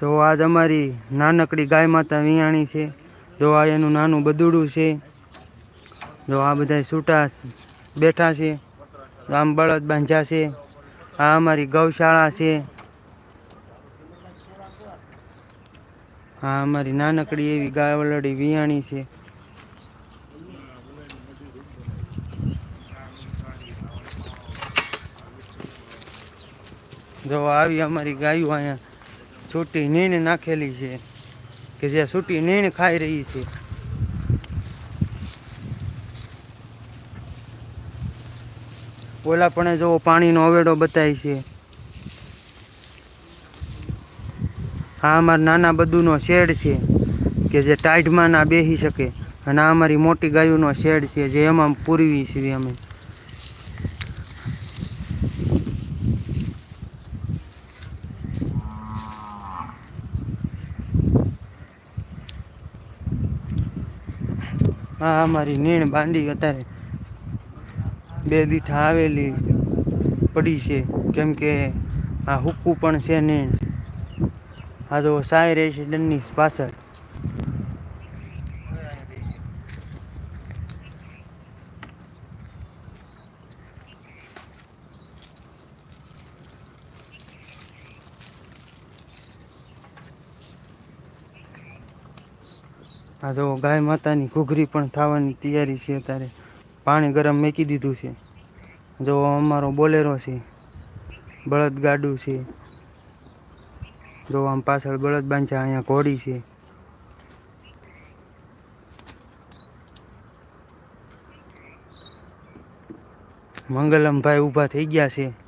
જો આજ અમારી નાનકડી ગાય માતા વિયાણી છે, જો આ એનું નાનું બદુડું છે, જો આ બધા છૂટા બેઠા છે, આમ બળદ બાંધ્યા છે, આ અમારી ગૌશાળા છે, આ અમારી નાનકડી એવી ગાય વલડી વિયાણી છે. જો આવી અમારી ગાયું અહીંયા છૂટી નીણ નાખેલી છે કે જે છૂટી નીણ ખાઈ રહી છે. ઓલા પણ જો પાણીનો અવેડો બતાય છે. આ અમારા નાના બધુનો શેડ છે કે જે ટાઈટમાં ના બેસી શકે. અને આ અમારી મોટી ગાયોનો શેડ છે જે એમાં પૂરવી છીએ અમે. આ અમારી નીણ બાંધી અત્યારે બે દીઠા આવેલી પડી છે. કેમ કે આ હુક્કું પણ છે નીણ. આ તો સાય રેસિડન્ટની પાછળ. આ તો ગાય માતાની ઘૂઘરી પણ થવાની તૈયારી છે અત્યારે. પાણી ગરમ મૂકી દીધું છે. જો અમારો બોલેરો છે બળદ ગાડું છે. જો આમ પાછળ બળદ બાંધ્યા, અહીંયા ઘોડી છે. મંગલમભાઈ ઊભા થઈ ગયા છે.